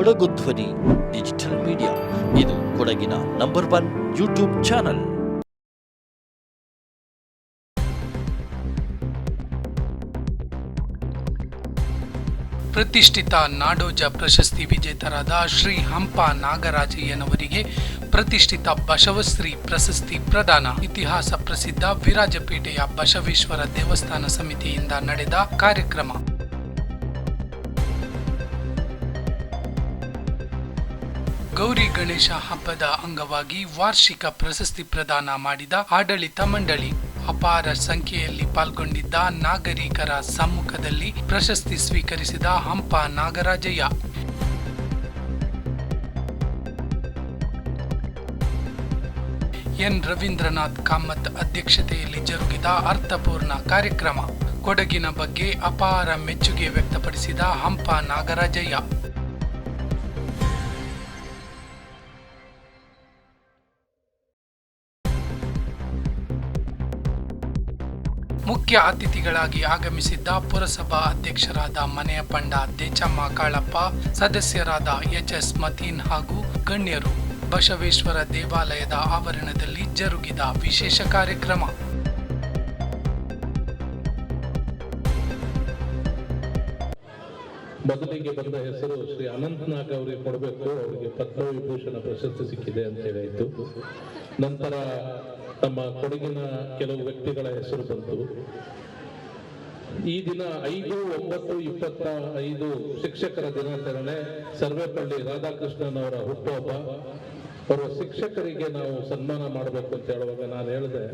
ಕೊಡಗು ಧ್ವನಿ, digital media. ಇದು ಕೊಡಗಿನ ನಂಬರ್ ಒನ್ ಯೂಟ್ಯೂಬ್ ಚಾನಲ್. ಪ್ರತಿಷ್ಠಿತ ನಾಡೋಜ ಪ್ರಶಸ್ತಿ ವಿಜೇತರಾದ ಶ್ರೀ ಹಂಪ ನಾಗರಾಜಯ್ಯನವರಿಗೆ ಪ್ರತಿಷ್ಠಿತ ಬಸವಶ್ರೀ ಪ್ರಶಸ್ತಿ ಪ್ರದಾನ. ಇತಿಹಾಸ ಪ್ರಸಿದ್ಧ ವಿರಾಜಪೇಟೆಯ ಬಸವೇಶ್ವರ ದೇವಸ್ಥಾನ ಸಮಿತಿಯಿಂದ ನಡೆದ ಕಾರ್ಯಕ್ರಮ. ಗೌರಿ ಗಣೇಶ ಹಬ್ಬದ ಅಂಗವಾಗಿ ವಾರ್ಷಿಕ ಪ್ರಶಸ್ತಿ ಪ್ರದಾನ ಮಾಡಿದ ಆಡಳಿತ ಮಂಡಳಿ ಅಪಾರ ಸಂಖ್ಯೆಯಲ್ಲಿ ಪಾಲ್ಗೊಂಡಿದ್ದ ನಾಗರಿಕರ ಸಮ್ಮುಖದಲ್ಲಿ ಪ್ರಶಸ್ತಿ ಸ್ವೀಕರಿಸಿದ ಹಂಪ ನಾಗರಾಜಯ್ಯ. ಎನ್ ರವೀಂದ್ರನಾಥ್ ಕಾಮತ್ ಅಧ್ಯಕ್ಷತೆಯಲ್ಲಿ ಜರುಗಿದ ಅರ್ಥಪೂರ್ಣ ಕಾರ್ಯಕ್ರಮ ಕೊಡಗಿನ ಬಗ್ಗೆ ಅಪಾರ ಮೆಚ್ಚುಗೆ ವ್ಯಕ್ತಪಡಿಸಿದ ಹಂಪ ನಾಗರಾಜಯ್ಯ. ಮುಖ್ಯ ಅತಿಥಿಗಳಾಗಿ ಆಗಮಿಸಿದ್ದ ಪುರಸಭಾ ಅಧ್ಯಕ್ಷರಾದ ಮನೆಯ ಪಂಡ ದೇಚಮ್ಮ ಕಾಳಪ್ಪ, ಸದಸ್ಯರಾದ ಎಚ್ ಎಸ್ ಮತೀನ್ ಹಾಗೂ ಗಣ್ಯರು ಬಸವೇಶ್ವರ ದೇವಾಲಯದ ಆವರಣದಲ್ಲಿ ಜರುಗಿದ ವಿಶೇಷ ಕಾರ್ಯಕ್ರಮ. ಮೊದಲಿಗೆ ಬಂದ ಹೆಸರು ಶ್ರೀ ಅನಂತನಾಗ್ ಅವರಿಗೆ ಕೊಡಬೇಕು, ಅವರಿಗೆ ಪದ್ಮವಿಭೂಷಣ ಪ್ರಶಸ್ತಿ ಸಿಕ್ಕಿದೆ ಅಂತ ಹೇಳಿತ್ತು ನಂತರ ನಮ್ಮ ಕೊಡಗಿನ ಕೆಲವು ವ್ಯಕ್ತಿಗಳ ಹೆಸರು ಬಂತು. ಈ ದಿನ ಐದು ಒಂಬತ್ತು ಇಪ್ಪತ್ತ ಐದು ಶಿಕ್ಷಕರ ದಿನಾಚರಣೆ. ಸರ್ವೇಪಳ್ಳಿ ರಾಧಾಕೃಷ್ಣನ್ ಅವರ ಹುಟ್ಟುಹಬ್ಬ. ಅವರ ಶಿಕ್ಷಕರಿಗೆ ನಾವು ಸನ್ಮಾನ ಮಾಡಬೇಕು ಅಂತ ಹೇಳುವಾಗ ನಾನು ಹೇಳಿದೆ,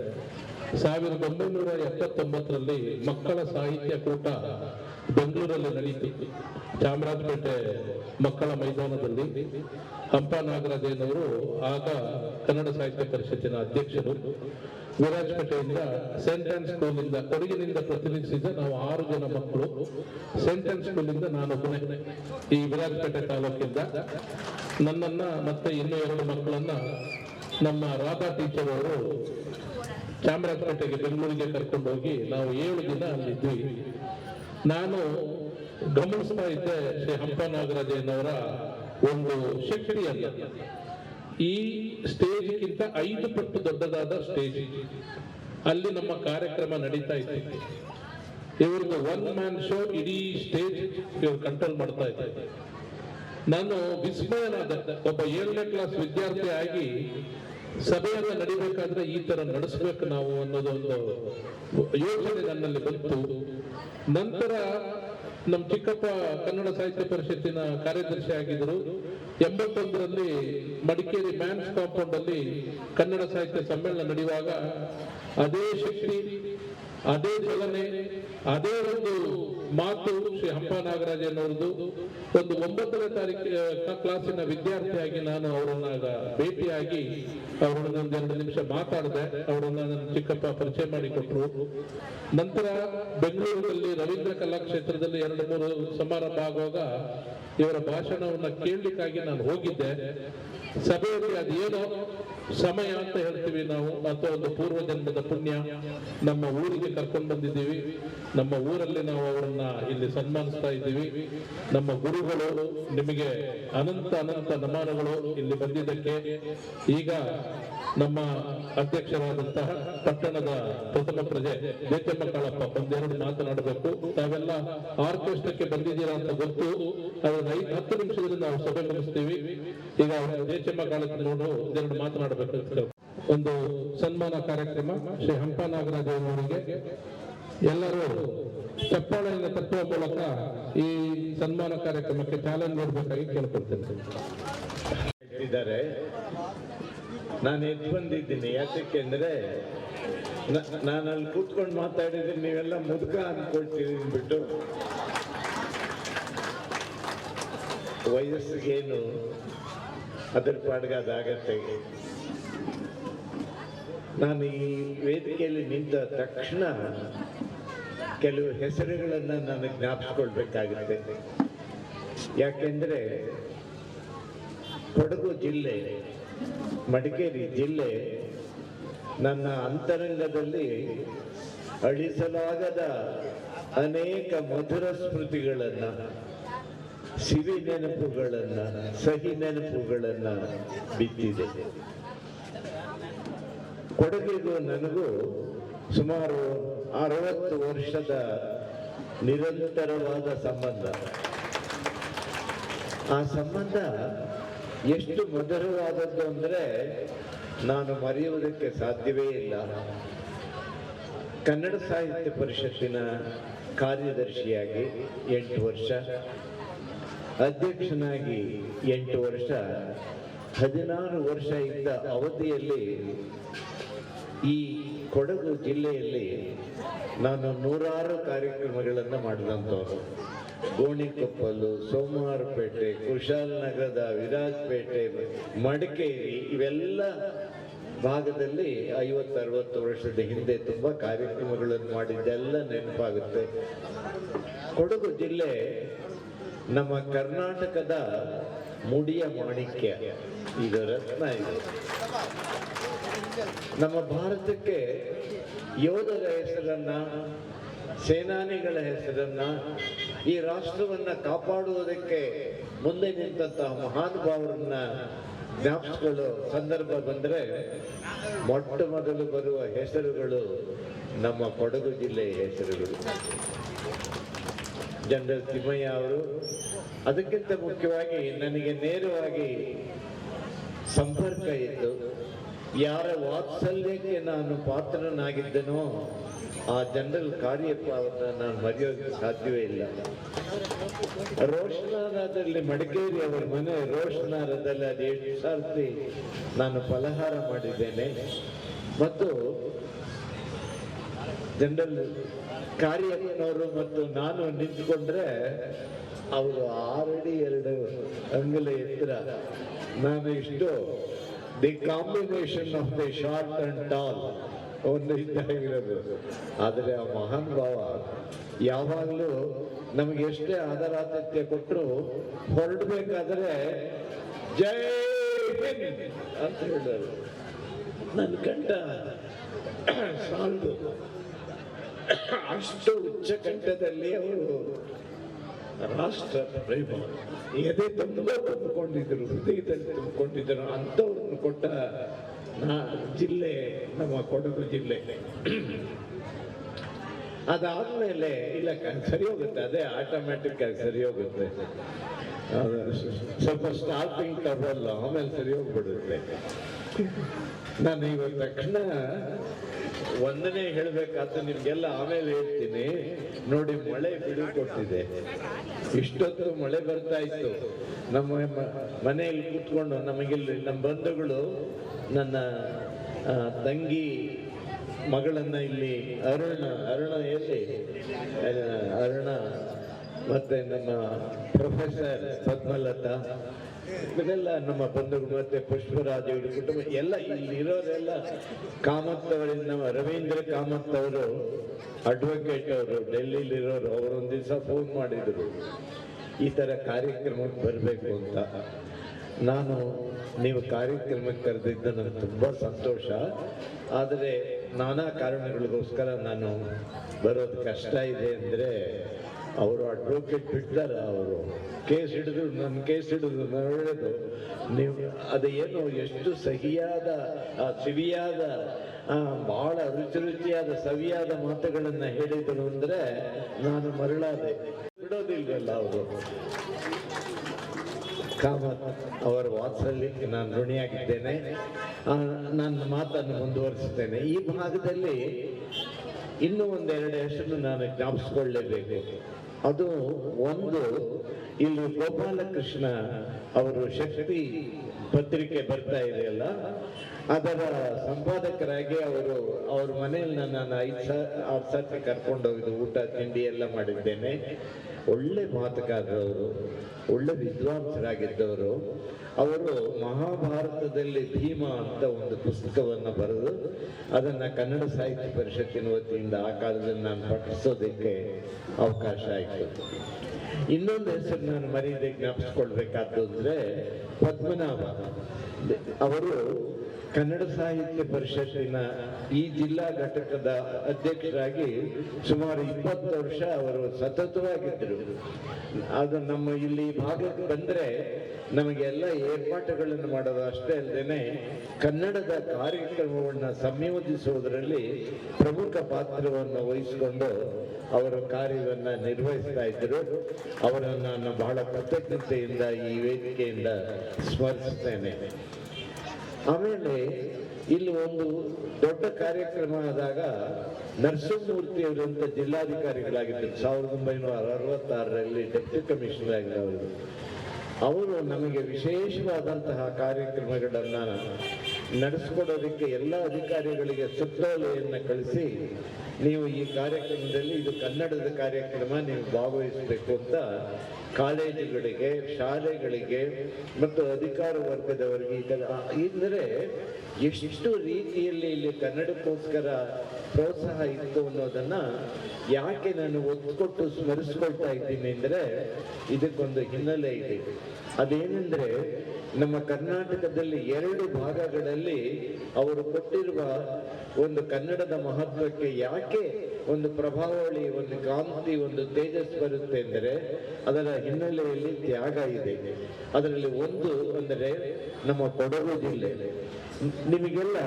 ಸಾವಿರದ ಒಂಬೈನೂರ ಎಪ್ಪತ್ತೊಂಬತ್ತರಲ್ಲಿ ಮಕ್ಕಳ ಸಾಹಿತ್ಯ ಕೂಟ ಬೆಂಗಳೂರಲ್ಲಿ ನಡೀತು. ಚಾಮರಾಜಪೇಟೆ ಮಕ್ಕಳ ಮೈದಾನದಲ್ಲಿ ಹಂಪ ನಾಗರಾಜೇನವರು ಆಗ ಕನ್ನಡ ಸಾಹಿತ್ಯ ಪರಿಷತ್ತಿನ ಅಧ್ಯಕ್ಷರು ವಿರಾಜಪೇಟೆಯಿಂದ ಸೆಂಟ್ ಆನ್ ಸ್ಕೂಲಿಂದ ಕೊಡಗಿನಿಂದ ಪ್ರತಿನಿಧಿಸಿದ ನಾವು ಆರು ಜನ ಮಕ್ಕಳು. ಸೆಂಟ್ ಆನ್ ಸ್ಕೂಲಿಂದ ನಾನೊಬ್ಬನೇ ಈ ವಿರಾಜಪೇಟೆ ತಾಲೂಕಿಂದ ನನ್ನನ್ನ ಮತ್ತೆ ಇನ್ನೂ ಎರಡು ಮಕ್ಕಳನ್ನ ನಮ್ಮ ರಾಧಾ ಟೀಚರ್ ಅವರು ಚಾಮರಾಜಪೇಟೆಗೆ ಬೆಂಗಳೂರಿಗೆ ಕರ್ಕೊಂಡು ಹೋಗಿ ನಾವು ಏಳು ದಿನ ಅಲ್ಲಿದ್ವಿ ನಾನು ಗಮನಿಸ್ತಾ ಇದ್ದೆ ಶ್ರೀ ಹಂಪ ನಾಗರಾಜಯ್ಯನವರ ಒಂದು ಶಕ್ತಿಯನ್ನ. ಈ ಸ್ಟೇಜ್ಗಿಂತ ಐದು ಪಟ್ಟು ದೊಡ್ಡದಾದ ಸ್ಟೇಜ್. ಅಲ್ಲಿ ನಮ್ಮ ಕಾರ್ಯಕ್ರಮ ನಡೀತಾ ಇತ್ತು. ಇವ್ರದ್ದು ಒನ್ ಮ್ಯಾನ್ ಶೋ ಇಡೀ ಸ್ಟೇಜ್ ಇವ್ರು ಕಂಟ್ರೋಲ್ ಮಾಡ್ತಾ ಇದ್ದಾರೆ ನಾನು ವಿಸ್ಮಯನಾದ ಒಬ್ಬ ಏಳನೇ ಕ್ಲಾಸ್ ವಿದ್ಯಾರ್ಥಿ ಆಗಿ ಸಭೆಯನ್ನ ನಡಿಬೇಕಾದ್ರೆ ಈ ತರ ನಡೆಸ್ಬೇಕು ನಾವು ಅನ್ನೋದೊಂದು ಯೋಚನೆ ನನ್ನಲ್ಲಿ ಬಂತು. ನಂತರ ನಮ್ಮ ಚಿಕ್ಕಪ್ಪ ಕನ್ನಡ ಸಾಹಿತ್ಯ ಪರಿಷತ್ತಿನ ಕಾರ್ಯದರ್ಶಿ ಆಗಿದ್ದರು ಎಂಬತ್ತೊಂದರಲ್ಲಿ ಮಡಿಕೇರಿ ಮ್ಯಾನ್ಸ್ ಕಾಂಪೌಂಡ್ ಅಲ್ಲಿ ಕನ್ನಡ ಸಾಹಿತ್ಯ ಸಮ್ಮೇಳನ ನಡೆಯುವಾಗ ಅದೇ ಶಕ್ತಿ, ಅದೇ ಚಲನೆ, ಅದೇ ಒಂದು ಮಾತು ಶ್ರೀ ಹಂಪ ನಾಗರಾಜನವರದು ಒಂದು ಒಂಬತ್ತನೇ ತಾರೀಕು ಕ್ಲಾಸಿನ ವಿದ್ಯಾರ್ಥಿಯಾಗಿ ನಾನು ಅವರನ್ನ ಭೇಟಿಯಾಗಿ ಅವರನ್ನ ಒಂದೆರಡು ನಿಮಿಷ ಮಾತಾಡಿದೆ. ಅವರನ್ನ ನನ್ನ ಚಿಕ್ಕಪ್ಪ ಪರಿಚಯ ಮಾಡಿಕೊಟ್ರು. ನಂತರ ಬೆಂಗಳೂರಿನಲ್ಲಿ ರವೀಂದ್ರ ಕಲಾಕ್ಷೇತ್ರದಲ್ಲಿ ಎರಡು ಮೂರು ಸಮಾರಂಭ ಆಗುವಾಗ ಇವರ ಭಾಷಣವನ್ನ ಕೇಳಲಿಕ್ಕಾಗಿ ನಾನು ಹೋಗಿದ್ದೆ. ಸಭೆಯಲ್ಲಿ ಅದೇನೋ ಸಮಯ ಅಂತ ಹೇಳ್ತೀವಿ ನಾವು, ಅಥವಾ ಒಂದು ಪೂರ್ವ ಜನ್ಮದ ಪುಣ್ಯ ನಮ್ಮ ಊರಿಗೆ ಕರ್ಕೊಂಡು ಬಂದಿದ್ದೀವಿ. ನಮ್ಮ ಊರಲ್ಲಿ ನಾವು ಅವರನ್ನ ಇಲ್ಲಿ ಸನ್ಮಾನಿಸ್ತಾ ಇದ್ದೀವಿ. ನಮ್ಮ ಗುರುಗಳು ನಿಮಗೆ ಅನಂತ ಅನಂತ ನಮನಗಳು ಇಲ್ಲಿ ಬಂದಿದ್ದಕ್ಕೆ. ಈಗ ನಮ್ಮ ಅಧ್ಯಕ್ಷರಾದಂತಹ ಪಟ್ಟಣದ ಪ್ರಥಮ ಪ್ರಜೆ ದೇಚಮ್ಮ ಕಾಳಪ್ಪ, ಒಂದೆರಡು ಮಾತನಾಡಬೇಕು. ತಾವೆಲ್ಲ ಆರ್ಕೆಸ್ಟ್ರಾಕ್ಕೆ ಬಂದಿದ್ದೀರಾ ಅಂತ ಗೊತ್ತು. ಅದನ್ನ ಐದು ಹತ್ತು ನಿಮಿಷದಲ್ಲಿ ನಾವು ಸಭೆ ಮುಗಿಸ್ತೀವಿ. ಈಗ ದೇಚಮ್ಮ ಕಾಳಪ್ಪ ನೋಡು, ಒಂದೆರಡು ಮಾತನಾಡಬೇಕು ಒಂದು ಸನ್ಮಾನ ಕಾರ್ಯಕ್ರಮ ಶ್ರೀ ಹಂಪ ನಾಗರಾಜ್ ಅವರಿಗೆ ಎಲ್ಲರೂ ಚಪ್ಪಾಳೆಯನ್ನು ತಟ್ಟುವ ಮೂಲಕ ಈ ಸನ್ಮಾನ ಕಾರ್ಯಕ್ರಮಕ್ಕೆ ಚಾಲನೆ ನೀಡಬೇಕಾಗಿ ಕೇಳ್ಕೊಳ್ತೇನೆ. ಹೇಳಿದ್ದಾರೆ. ನಾನು ಎದ್ದು ಬಂದಿದ್ದೀನಿ. ಯಾಕೆ ಅಂದ್ರೆ ನಾನು ಅಲ್ಲಿ ಕೂತ್ಕೊಂಡು ಮಾತಾಡಿದ್ರೆ ನೀವೆಲ್ಲ ಮುದುಕ ಅನ್ಕೊಳ್ತೀರಿ ಅಂದ್ಬಿಟ್ಟು. ವಯಸ್ಸಿಗೇನು ಅದ್ರ ಪಾಡ್ಗೆ ಅದಾಗತ್ತೆ ನಾನು ಈ ವೇದಿಕೆಯಲ್ಲಿ ನಿಂತ ತಕ್ಷಣ ಕೆಲವು ಹೆಸರುಗಳನ್ನು ನಾನು ಜ್ಞಾಪಿಸ್ಕೊಳ್ಬೇಕಾಗುತ್ತೆ. ಯಾಕೆಂದರೆ ಕೊಡಗು ಜಿಲ್ಲೆ, ಮಡಿಕೇರಿ ಜಿಲ್ಲೆ ನನ್ನ ಅಂತರಂಗದಲ್ಲಿ ಅಳಿಸಲಾಗದ ಅನೇಕ ಮಧುರ ಸ್ಮೃತಿಗಳನ್ನು ಸಿವಿ ನೆನಪುಗಳನ್ನು, ಸಹಿ ನೆನಪುಗಳನ್ನು ಬಿತ್ತಿದೆ. ಕೊಡಗಿಗೂ ನನಗೂ ಸುಮಾರು ಅರವತ್ತು ವರ್ಷದ ನಿರಂತರವಾದ ಸಂಬಂಧ. ಆ ಸಂಬಂಧ ಎಷ್ಟು ಮಧುರವಾದದ್ದು ಅಂದರೆ ನಾನು ಮರೆಯುವುದಕ್ಕೆ ಸಾಧ್ಯವೇ ಇಲ್ಲ. ಕನ್ನಡ ಸಾಹಿತ್ಯ ಪರಿಷತ್ತಿನ ಕಾರ್ಯದರ್ಶಿಯಾಗಿ ಎಂಟು ವರ್ಷ, ಅಧ್ಯಕ್ಷನಾಗಿ ಎಂಟು ವರ್ಷ, ಹದಿನಾರು ವರ್ಷ ಇದ್ದ ಅವಧಿಯಲ್ಲಿ ಈ ಕೊಡಗು ಜಿಲ್ಲೆಯಲ್ಲಿ ನಾನು ನೂರಾರು ಕಾರ್ಯಕ್ರಮಗಳನ್ನು ಮಾಡಿದಂಥವ್ರು. ಗೋಣಿಕೊಪ್ಪಲು, ಸೋಮವಾರಪೇಟೆ ಕುಶಾಲನಗರದ ವಿರಾಜಪೇಟೆ, ಮಡಿಕೇರಿ, ಇವೆಲ್ಲ ಭಾಗದಲ್ಲಿ ಐವತ್ತು ಅರವತ್ತು ವರ್ಷದ ಹಿಂದೆ ತುಂಬ ಕಾರ್ಯಕ್ರಮಗಳನ್ನು ಮಾಡಿದ್ದೆಲ್ಲ ನೆನಪಾಗುತ್ತೆ. ಕೊಡಗು ಜಿಲ್ಲೆ ನಮ್ಮ ಕರ್ನಾಟಕದ ಮುಡಿಯ ಮಾಣಿಕ್ಯ. ಇದು ರತ್ನ ಇದೆ. ನಮ್ಮ ಭಾರತಕ್ಕೆ ಯೋಧರ ಹೆಸರನ್ನ, ಸೇನಾನಿಗಳ ಹೆಸರನ್ನ, ಈ ರಾಷ್ಟ್ರವನ್ನ ಕಾಪಾಡುವುದಕ್ಕೆ ಮುಂದೆ ನಿಂತಹ ಮಹಾನುಭಾವರನ್ನ ಜ್ಞಾಪಿಸ್ಕೊಳ್ಳೋ ಸಂದರ್ಭ ಬಂದರೆ ಮೊಟ್ಟ ಮೊದಲು ಬರುವ ಹೆಸರುಗಳು ನಮ್ಮ ಕೊಡಗು ಜಿಲ್ಲೆಯ ಹೆಸರುಗಳು. ಜನರಲ್ ತಿಮ್ಮಯ್ಯ ಅವರು, ಅದಕ್ಕಿಂತ ಮುಖ್ಯವಾಗಿ ನನಗೆ ನೇರವಾಗಿ ಸಂಪರ್ಕ ಇತ್ತು. ಯಾರ ವಾತ್ಸಲ್ಯಕ್ಕೆ ನಾನು ಪಾತ್ರನಾಗಿದ್ದನೋ ಆ ಜನರಲ್ ಕಾರ್ಯಪ್ರವನ್ನ ನಾನು ಮರೆಯೋಕೆ ಸಾಧ್ಯವೇ ಇಲ್ಲ. ರೋಷನಾರದಲ್ಲಿ ಮಡಿಕೇರಿ ಅವರ ಮನೆ, ರೋಷನಾರದಲ್ಲಿ ಅದು ಎಷ್ಟು ಸಾರ್ತಿ ನಾನು ಫಲಹಾರ ಮಾಡಿದ್ದೇನೆ. ಮತ್ತು ಜನರಲ್ ಕಾರ್ಯಪ್ಪನವರು ಮತ್ತು ನಾನು ನಿಂತ್ಕೊಂಡ್ರೆ ಅವರು ಆರಡಿ ಎರಡು ಅಂಗುಲ ಎತ್ತರ. ನಾನು ಇಷ್ಟು the combination of the short and tall ಒಂದು ಇದ್ದಾಗಿರೋದು. ಆದರೆ ಆ ಮಹಾನ್ ಭಾವ ಯಾವಾಗಲೂ ನಮಗೆ ಎಷ್ಟೇ ಆದರಾತಿಥ್ಯ ಕೊಟ್ಟರು ಹೊರಡಬೇಕಾದ್ರೆ ಜೈ ಹಿಂದ್ ಅಂತ ಹೇಳೋರು ನನ್ನ ಕಂಠ ಸಾಲದು ಅಷ್ಟು ಉಚ್ಚ ಕಂಠದಲ್ಲಿ ಅವರು ರಾಷ್ಟ್ರ ಪ್ರೇಮ. ಎದೆ ತುಂಬ ತುಂಬಿಕೊಂಡಿದ್ದರು ಹೃದಯದಲ್ಲಿ ತುಂಬಿಕೊಂಡಿದ್ದರು ಅಂಥವ್ರನ್ನು ಕೊಟ್ಟ ನಾ ಜಿಲ್ಲೆ, ನಮ್ಮ ಕೊಡಗು ಜಿಲ್ಲೆ. ಅದಾದ್ಮೇಲೆ, ಇಲ್ಲ ಸರಿ ಹೋಗುತ್ತೆ ಅದೇ ಆಟೋಮ್ಯಾಟಿಕ್ ಆಗಿ ಸರಿ ಹೋಗುತ್ತೆ ಸ್ವಲ್ಪ ಸ್ಟಾರ್ಟಿಂಗ್ ತಗೊಳ್ಳ ಆಮೇಲೆ ಸರಿ ಹೋಗ್ಬಿಡುತ್ತೆ ನಾನು ಇವತ್ತು ತಕ್ಷಣ ಒಂದನೇ ಹೇಳ್ಬೇಕಾದ ನಿಮ್ಗೆಲ್ಲ ಆಮೇಲೆ ಹೇಳ್ತೀನಿ. ನೋಡಿ, ಮಳೆ ಬಿಡು ಕೊಟ್ಟಿದೆ ಇಷ್ಟೊತ್ತು ಮಳೆ ಬರ್ತಾ ಇತ್ತು. ನಮ್ಮ ಮನೆಯಲ್ಲಿ ಕೂತ್ಕೊಂಡು ನಮಗಿಲ್ಲಿ ನಮ್ಮ ಬಂಧುಗಳು ನನ್ನ ತಂಗಿ ಮಗಳನ್ನ ಇಲ್ಲಿ ಅರುಣ ಅರುಣ ಎಲ್ಲಿ ಅರುಣ ಮತ್ತೆ ನಮ್ಮ ಪ್ರೊಫೆಸರ್ ಪದ್ಮಲತಾ ಇವರೆಲ್ಲ ನಮ್ಮ ಬಂಧುಗಳು ಮತ್ತೆ ಪುಷ್ಪರಾಜ್ ಇವರು ಕುಟುಂಬ ಎಲ್ಲ ಇಲ್ಲಿ ಇರೋರೆಲ್ಲ ಕಾಮತ್ ಅವರಿಂದ ರವೀಂದ್ರ ಕಾಮತ್ ಅವರು ಅಡ್ವೊಕೇಟ್ ಅವರು ಡೆಲ್ಲಿಲಿ ಇರೋರು ಅವರು ಒಂದು ದಿವಸ ಫೋನ್ ಮಾಡಿದ್ರು. ಈ ತರ ಕಾರ್ಯಕ್ರಮಕ್ಕೆ ಬರಬೇಕು ಅಂತ. ನಾನು ನೀವು ಕಾರ್ಯಕ್ರಮಕ್ಕೆ ಕರೆದಿದ್ದು ನನಗೆ ತುಂಬಾ ಸಂತೋಷ. ಆದರೆ ನಾನಾ ಕಾರಣಗಳಿಗೋಸ್ಕರ ನಾನು ಬರೋದು ಕಷ್ಟ ಇದೆ ಅಂದರೆ ಅವರು ಅಡ್ವೊಕೇಟ್ ಬಿಡ್ತಾರ ಅವರು. ಕೇಸ್ ಹಿಡಿದು ನನ್ನ ಕೇಸ್ ಹಿಡಿದು ನಾನು ಹೇಳೋದು ನೀವು ಅದು ಎಷ್ಟು ಸಹಿಯಾದ ಸಿವಿಯಾದ ಬಹಳ ರುಚಿ ರುಚಿಯಾದ, ಸವಿಯಾದ ಮಾತುಗಳನ್ನು ಹೇಳಿದರು ಅಂದ್ರೆ ನಾನು ಮರಳಾದೆ. ಬಿಡೋದಿಲ್ವಲ್ಲ ಅವರು. ಕಾಮತ್ ಅವರ ವಾತ್ಸಲ್ಯಕ್ಕೆ ನಾನು ಋಣಿಯಾಗಿದ್ದೇನೆ. ನನ್ನ ಮಾತನ್ನು ಮುಂದುವರಿಸುತ್ತೇನೆ. ಈ ಭಾಗದಲ್ಲಿ ಇನ್ನೂ ಒಂದೆರಡು ಹೆಸರು ನಾನು ಜ್ಞಾಪಿಸ್ಕೊಳ್ಳೇಬೇಕು. ಅದು ಒಂದು ಇಲ್ಲಿ ಗೋಪಾಲಕೃಷ್ಣ ಅವರು ಶಕ್ತಿ ಪತ್ರಿಕೆ ಬರ್ತಾ ಇದೆಯಲ್ಲ ಅದರ ಸಂಪಾದಕರಾಗಿ ಅವರು, ಅವ್ರ ಮನೆಯಲ್ಲಿ ನಾನು ಐದು ಸ, ಆರು ಕರ್ಕೊಂಡು ಹೋಗಿದ್ದು ಊಟ, ತಿಂಡಿ ಎಲ್ಲ ಮಾಡಿದ್ದೇನೆ. ಒಳ್ಳೆ ಮಾತುಕಾರರವರು ಒಳ್ಳೆ ವಿದ್ವಾಂಸರಾಗಿದ್ದವರು. ಅವರು ಮಹಾಭಾರತದಲ್ಲಿ ಭೀಮ ಅಂತ ಒಂದು ಪುಸ್ತಕವನ್ನು ಬರೆದು ಅದನ್ನ ಕನ್ನಡ ಸಾಹಿತ್ಯ ಪರಿಷತ್ತಿನ ವತಿಯಿಂದ ಆ ಕಾಲದಲ್ಲಿ ನಾನು ಪಠಿಸೋದಕ್ಕೆ ಅವಕಾಶ ಆಯಿತು. ಇನ್ನೊಂದು ಹೆಸರು ನಾನು ಮರೀದೆ ಜ್ಞಾಪಿಸ್ಕೊಳ್ಬೇಕಾದ್ದು ಅಂದರೆ ಪದ್ಮನಾಭ. ಅವರು ಕನ್ನಡ ಸಾಹಿತ್ಯ ಪರಿಷತ್ತಿನ ಈ ಜಿಲ್ಲಾ ಘಟಕದ ಅಧ್ಯಕ್ಷರಾಗಿ ಸುಮಾರು ಇಪ್ಪತ್ತು ವರ್ಷ ಅವರು ಸತತವಾಗಿದ್ದರು. ಅದು ನಮ್ಮ ಇಲ್ಲಿ ಭಾಗಕ್ಕೆ ಬಂದರೆ ನಮಗೆಲ್ಲ ಏರ್ಪಾಟುಗಳನ್ನು ಮಾಡೋದು ಅಷ್ಟೇ ಅಲ್ಲದೆ ಕನ್ನಡದ ಕಾರ್ಯಕ್ರಮವನ್ನು ಸಂಯೋಜಿಸುವುದರಲ್ಲಿ ಪ್ರಮುಖ ಪಾತ್ರವನ್ನು ವಹಿಸಿಕೊಂಡು ಅವರ ಕಾರ್ಯವನ್ನು ನಿರ್ವಹಿಸ್ತಾ ಇದ್ದರು. ಅವರನ್ನು ನಾನು ಬಹಳ ಕೃತಜ್ಞತೆಯಿಂದ ಈ ವೇದಿಕೆಯಿಂದ ಸ್ಮರಿಸ್ತೇನೆ. ಆಮೇಲೆ ಇಲ್ಲಿ ಒಂದು ದೊಡ್ಡ ಕಾರ್ಯಕ್ರಮ ಆದಾಗ ನರಸಿಂಹಮೂರ್ತಿಯವರಂತ ಜಿಲ್ಲಾಧಿಕಾರಿಗಳಾಗಿದ್ದರು. ಸಾವಿರದ ಒಂಬೈನೂರ ಅರವತ್ತಾರರಲ್ಲಿ ಡೆಪ್ಟಿ ಕಮಿಷನರ್ ಆಗಿದ್ದವರು. ಅವರು ನಮಗೆ ವಿಶೇಷವಾದಂತಹ ಕಾರ್ಯಕ್ರಮಗಳನ್ನ ನಡೆಸ್ಕೊಡೋದಕ್ಕೆ ಎಲ್ಲ ಅಧಿಕಾರಿಗಳಿಗೆ ಸುತ್ತೋಲೆಯನ್ನು ಕಳಿಸಿ, ನೀವು ಈ ಕಾರ್ಯಕ್ರಮದಲ್ಲಿ, ಇದು ಕನ್ನಡದ ಕಾರ್ಯಕ್ರಮ, ನೀವು ಭಾಗವಹಿಸಬೇಕು ಅಂತ ಕಾಲೇಜುಗಳಿಗೆ, ಶಾಲೆಗಳಿಗೆ ಮತ್ತು ಅಧಿಕಾರ ವರ್ಗದವರಿಗೆ ಇದರ ಅಂದರೆ ಎಷ್ಟು ರೀತಿಯಲ್ಲಿ ಇಲ್ಲಿ ಕನ್ನಡಕ್ಕೋಸ್ಕರ ಪ್ರೋತ್ಸಾಹ ಇತ್ತು ಅನ್ನೋದನ್ನ ಯಾಕೆ ನಾನು ಒತ್ತು ಕೊಟ್ಟು ಸ್ಮರಿಸ್ಕೊಳ್ತಾ ಇದ್ದೀನಿ ಅಂದರೆ ಇದಕ್ಕೊಂದು ಹಿನ್ನೆಲೆ ಇದೆ. ಅದೇನೆಂದ್ರೆ ನಮ್ಮ ಕರ್ನಾಟಕದಲ್ಲಿ ಎರಡು ಭಾಗಗಳಲ್ಲಿ ಅವರು ಕೊಟ್ಟಿರುವ ಒಂದು ಕನ್ನಡದ ಮಹತ್ವಕ್ಕೆ ಯಾಕೆ ಒಂದು ಪ್ರಭಾವಳಿ, ಒಂದು ಕಾಂತಿ, ಒಂದು ತೇಜಸ್ ಬರುತ್ತೆ ಎಂದರೆ ಅದರ ಹಿನ್ನೆಲೆಯಲ್ಲಿ ತ್ಯಾಗ ಇದೆ. ಅದರಲ್ಲಿ ಒಂದು ಅಂದರೆ ನಮ್ಮ ಕೊಡಗು ಜಿಲ್ಲೆ. ನಿಮಗೆಲ್ಲ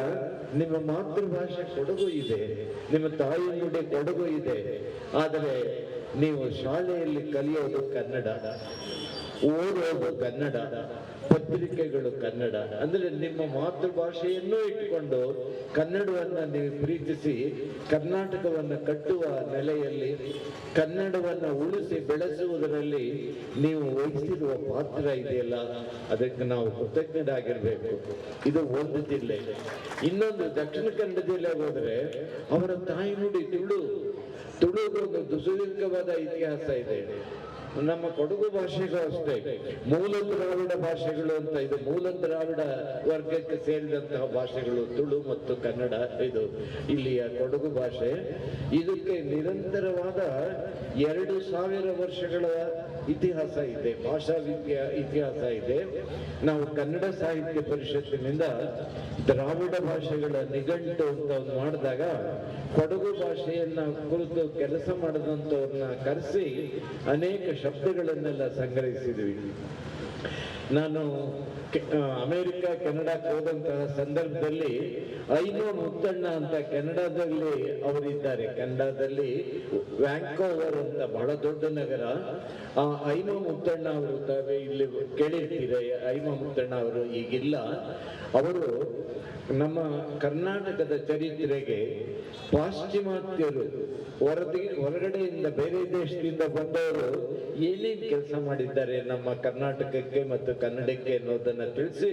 ನಿಮ್ಮ ಮಾತೃಭಾಷೆ ಕೊಡಗು ಇದೆ, ನಿಮ್ಮ ತಾಯಿ ನುಡಿ ಕೊಡಗು ಇದೆ, ಆದರೆ ನೀವು ಶಾಲೆಯಲ್ಲಿ ಕಲಿಯೋದು ಕನ್ನಡ. ಓದೋದು ಕನ್ನಡ, ಪತ್ರಿಕೆಗಳು ಕನ್ನಡ. ಅಂದ್ರೆ ನಿಮ್ಮ ಮಾತೃಭಾಷೆಯನ್ನೂ ಇಟ್ಟುಕೊಂಡು ಕನ್ನಡವನ್ನ ನೀವು ಪ್ರೀತಿಸಿ, ಕರ್ನಾಟಕವನ್ನ ಕಟ್ಟುವ ನೆಲೆಯಲ್ಲಿ ಕನ್ನಡವನ್ನ ಉಳಿಸಿ ಬೆಳೆಸುವುದರಲ್ಲಿ ನೀವು ವಹಿಸಿರುವ ಪಾತ್ರ ಇದೆಯಲ್ಲ, ಅದಕ್ಕೆ ನಾವು ಕೃತಜ್ಞರಾಗಿರ್ಬೇಕು. ಇದು ಒಂದು ಜಿಲ್ಲೆ. ಇನ್ನೊಂದು ದಕ್ಷಿಣ ಕನ್ನಡ ಜಿಲ್ಲೆಗೆ ಹೋದ್ರೆ ಅವರ ತಾಯಿ ನುಡಿ ತುಳು. ತುಳುಗೆ ಒಂದು ದುಸುದೀರ್ಘವಾದ ಇತಿಹಾಸ ಇದೆ. ನಮ್ಮ ಕೊಡಗು ಭಾಷೆಗೂ ಅಷ್ಟೇ. ಮೂಲ ದ್ರಾವಿಡ ಭಾಷೆಗಳು ಅಂತ ಇದು. ಮೂಲ ದ್ರಾವಿಡ ವರ್ಗಕ್ಕೆ ಸೇರಿದಂತಹ ಭಾಷೆಗಳು ತುಳು ಮತ್ತು ಕನ್ನಡ ಇದು ಇಲ್ಲಿಯ ಕೊಡಗು ಭಾಷೆ. ಇದಕ್ಕೆ ನಿರಂತರವಾದ ಎರಡು ಸಾವಿರ ವರ್ಷಗಳ ಇತಿಹಾಸ ಇದೆ. ಭಾಷಾ ವಿದ್ಯಾ ಇತಿಹಾಸ ಇದೆ. ನಾವು ಕನ್ನಡ ಸಾಹಿತ್ಯ ಪರಿಷತ್ತಿನಿಂದ ದ್ರಾವಿಡ ಭಾಷೆಗಳ ನಿಘಂಟು ಅಂತ ಮಾಡಿದಾಗ ಕೊಡಗು ಭಾಷೆಯನ್ನ ಕುರಿತು ಕೆಲಸ ಮಾಡಿದಂಥವ್ರನ್ನ ಕರೆಸಿ ಅನೇಕ ಶಬ್ದಗಳನ್ನೆಲ್ಲ ಸಂಗ್ರಹಿಸಿದ್ವಿ ನಾನು ಅಮೇರಿಕ ಕೆನಡಾಕ್ಕೆ ಹೋದಂತಹ ಸಂದರ್ಭದಲ್ಲಿ ಐನೋ ಮುತ್ತಣ್ಣ ಅಂತ ಕೆನಡಾದಲ್ಲಿ ಅವರಿದ್ದಾರೆ. ಕೆನಡಾದಲ್ಲಿ ವ್ಯಾಂಕೋವರ್ ಅಂತ ಬಹಳ ದೊಡ್ಡ ನಗರ. ಆ, ಐನೋ ಮುತ್ತಣ್ಣ ಅವರು ತಾವೇ ಇಲ್ಲಿ ಕೇಳಿರ್ತೀರ. ಐನೋ ಮುತ್ತಣ್ಣ ಅವರು ಈಗಿಲ್ಲ. ಅವರು ನಮ್ಮ ಕರ್ನಾಟಕದ ಚರಿತ್ರೆಗೆ ಪಾಶ್ಚಿಮಾತ್ಯರು ಹೊರದಿ ಹೊರಗಡೆಯಿಂದ ಬೇರೆ ದೇಶದಿಂದ ಬಂದವರು ಏನೇನು ಕೆಲಸ ಮಾಡಿದ್ದಾರೆ ನಮ್ಮ ಕರ್ನಾಟಕಕ್ಕೆ ಮತ್ತು ಕನ್ನಡಕ್ಕೆ ಅನ್ನೋದನ್ನ ತಿಳಿಸಿ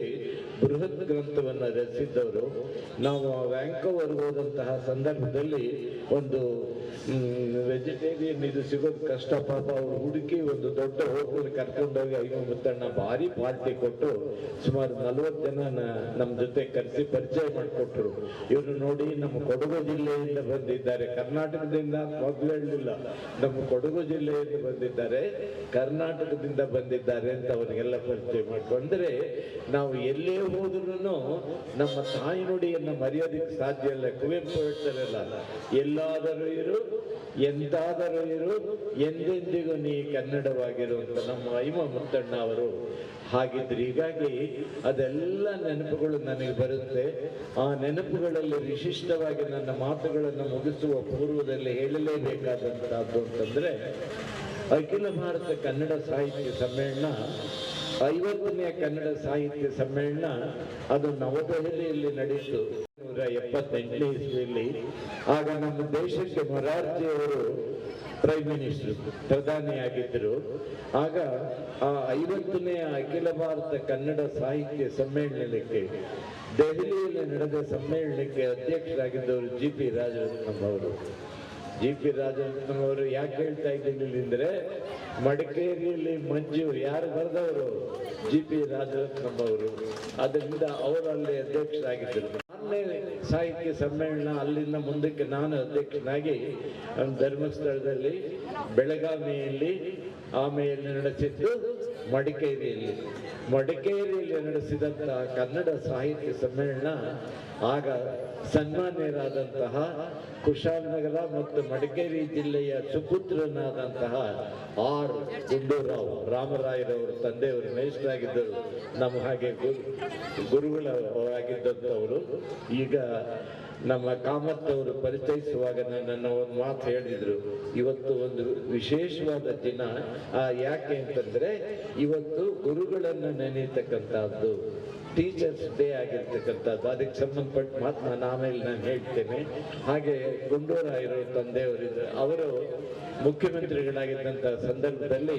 ಬೃಹತ್ ಗ್ರಂಥವನ್ನ ರಚಿಸಿದ್ದವರು ನಾವು ವ್ಯಾಂಕೋವರ್ ಹೋದಂತಹ ಸಂದರ್ಭದಲ್ಲಿ ಒಂದು ವೆಜಿಟೇರಿಯನ್ ಇದು ಸಿಗೋದು ಕಷ್ಟ, ಪಾಪ, ಅವ್ರು ಹುಡುಕಿ ಒಂದು ದೊಡ್ಡ ಹೋಟೆಲ್ ಕರ್ಕೊಂಡೋಗಿ ಐನೋ ಮುತ್ತಣ್ಣ ಭಾರಿ ಪಾರ್ಟಿ ಕೊಟ್ಟು ಸುಮಾರು ನಲ್ವತ್ತು ಜನ ನಮ್ಮ ಜೊತೆ ಕರೆಸಿ ಪರಿಚಯ ಮಾಡಿಕೊಟ್ರು. ಇವರು ನೋಡಿ ನಮ್ಮ ಕೊಡಗು ಜಿಲ್ಲೆಯಿಂದ ಬಂದಿದ್ದಾರೆ. ಕರ್ನಾಟಕದಿಂದ ಮೊದಲು ಹೇಳಲಿಲ್ಲ. ನಮ್ಮ ಕೊಡಗು ಜಿಲ್ಲೆಯಿಂದ ಬಂದಿದ್ದಾರೆ. ಕರ್ನಾಟಕದಿಂದ ಬಂದಿದ್ದಾರೆ ಅಂತ ಅವರಿಗೆಲ್ಲ ಪರಿಚಯ ಮಾಡ್ಕೊಂಡ್ರೆ ನಾವು ಎಲ್ಲೇ ಹೋದ್ರೂ ನಮ್ಮ ತಾಯಿ ನುಡಿಯನ್ನು ಮರೆಯೋದಕ್ಕೆ ಸಾಧ್ಯ ಇಲ್ಲ. ಕುವೆಂಪು ಹೇಳ್ತಾರಲ್ಲ, ಎಲ್ಲಾದರೂ ಇರು, ಎಂತಾದರೂ ಇರು, ಎಂದೆಂದಿಗೂ ನೀ ಕನ್ನಡವಾಗಿರು ಅಂತ ನಮ್ಮ ಐಮ ಮುತ್ತಣ್ಣ ಅವರು ಹಾಗಿದ್ರು ಹೀಗಾಗಿ ಅದೆಲ್ಲ ನೆನಪುಗಳು ನನಗೆ ಬರುತ್ತೆ. ಆ ನೆನಪುಗಳಲ್ಲಿ ವಿಶಿಷ್ಟವಾಗಿ ನನ್ನ ಮಾತುಗಳನ್ನು ಮುಗಿಸುವ ಪೂರ್ವದಲ್ಲಿ ಹೇಳಲೇಬೇಕಾದಂತಹದ್ದು ಅಂತಂದ್ರೆ, ಅಖಿಲ ಭಾರತ ಕನ್ನಡ ಸಾಹಿತ್ಯ ಸಮ್ಮೇಳನ ಐವತ್ತನೇ ಕನ್ನಡ ಸಾಹಿತ್ಯ ಸಮ್ಮೇಳನ ಅದು ನವದೆಹಲಿಯಲ್ಲಿ ನಡೆಯಿತು. ನೂರ ಎಪ್ಪತ್ತೆಂಟನೇ ಇಸ್ವಿಯಲ್ಲಿ. ಆಗ ನಮ್ಮ ದೇಶಕ್ಕೆ ಮೊರಾರ್ಜಿ ಅವರು ಪ್ರೈಮ್ ಮಿನಿಸ್ಟರ್ ಪ್ರಧಾನಿಯಾಗಿದ್ದರು. ಆಗ ಆ ಐವತ್ತನೇ ಅಖಿಲ ಭಾರತ ಕನ್ನಡ ಸಾಹಿತ್ಯ ಸಮ್ಮೇಳನಕ್ಕೆ, ದೆಹಲಿಯಲ್ಲಿ ನಡೆದ ಸಮ್ಮೇಳನಕ್ಕೆ ಅಧ್ಯಕ್ಷರಾಗಿದ್ದವರು ಜಿ ಪಿ ರಾಜರತ್ನಂ ಅವರು. ಜಿ ಪಿ ರಾಜರತ್ನಂ ಅವರು ಯಾಕೆ ಹೇಳ್ತಾ ಇದ್ದೀನಿ ಅಂದ್ರೆ ಮಡಿಕೇರಿಯಲ್ಲಿ ಮಂಜು ಯಾರು ಬರೆದವರು? ಜಿ ಪಿ ರಾಜರತ್ನಂ ಅವರು. ಅದರಿಂದ ಅವರು ಅಲ್ಲಿ ಅಧ್ಯಕ್ಷರಾಗಿದ್ದರು. ಸಾಹಿತ್ಯ ಸಮ್ಮೇಳನ, ಅಲ್ಲಿಂದ ಮುಂದಕ್ಕೆ ನಾನು ಅಧ್ಯಕ್ಷನಾಗಿ ಧರ್ಮಸ್ಥಳದಲ್ಲಿ ಬೆಳಗಾವಿಯಲ್ಲಿ ಆಮೇಲೆ ನಡೆಸಿದ್ದು ಮಡಿಕೇರಿಯಲ್ಲಿ. ಮಡಿಕೇರಿಯಲ್ಲಿ ನಡೆಸಿದಂತಹ ಕನ್ನಡ ಸಾಹಿತ್ಯ ಸಮ್ಮೇಳನ ಆಗ ಸನ್ಮಾನ್ಯರಾದಂತಹ ಕುಶಾಲನಗರ ಮತ್ತು ಮಡಿಕೇರಿ ಜಿಲ್ಲೆಯ ಸುಪುತ್ರನಾದಂತಹ ಆರ್ ಗುಂಡೂರಾವ್ ರಾಮರಾಯರವರು ತಂದೆಯವರು ಮೇಷ್ಟ್ರಾಗಿದ್ದರು. ನಮ್ಮ ಹಾಗೆ ಗುರು ಗುರುಗಳಾಗಿದ್ದಂಥವರು ಈಗ ನಮ್ಮ ಕಾಮತ್ ಅವರು ಪರಿಚಯಿಸುವಾಗ ನನ್ನನ್ನು ಒಂದು ಮಾತು ಹೇಳಿದ್ರು. ಇವತ್ತು ಒಂದು ವಿಶೇಷವಾದ ದಿನ. ಯಾಕೆ ಅಂತಂದ್ರೆ, ಇವತ್ತು ಗುರುಗಳನ್ನು ನೆನೆಯತಕ್ಕಂಥದ್ದು ಟೀಚರ್ಸ್ ಡೇ ಆಗಿರ್ತಕ್ಕಂಥದ್ದು. ಅದಕ್ಕೆ ಸಂಬಂಧಪಟ್ಟ ಮಾತ್ರ ನಾಮೇಲೆ ನಾನು ಹೇಳ್ತೇನೆ. ಹಾಗೆ ಗುಂಡೂರಾಯರು ತಂದೆಯವರಿದ್ದರು ಅವರು ಮುಖ್ಯಮಂತ್ರಿಗಳಾಗಿದ್ದಂಥ ಸಂದರ್ಭದಲ್ಲಿ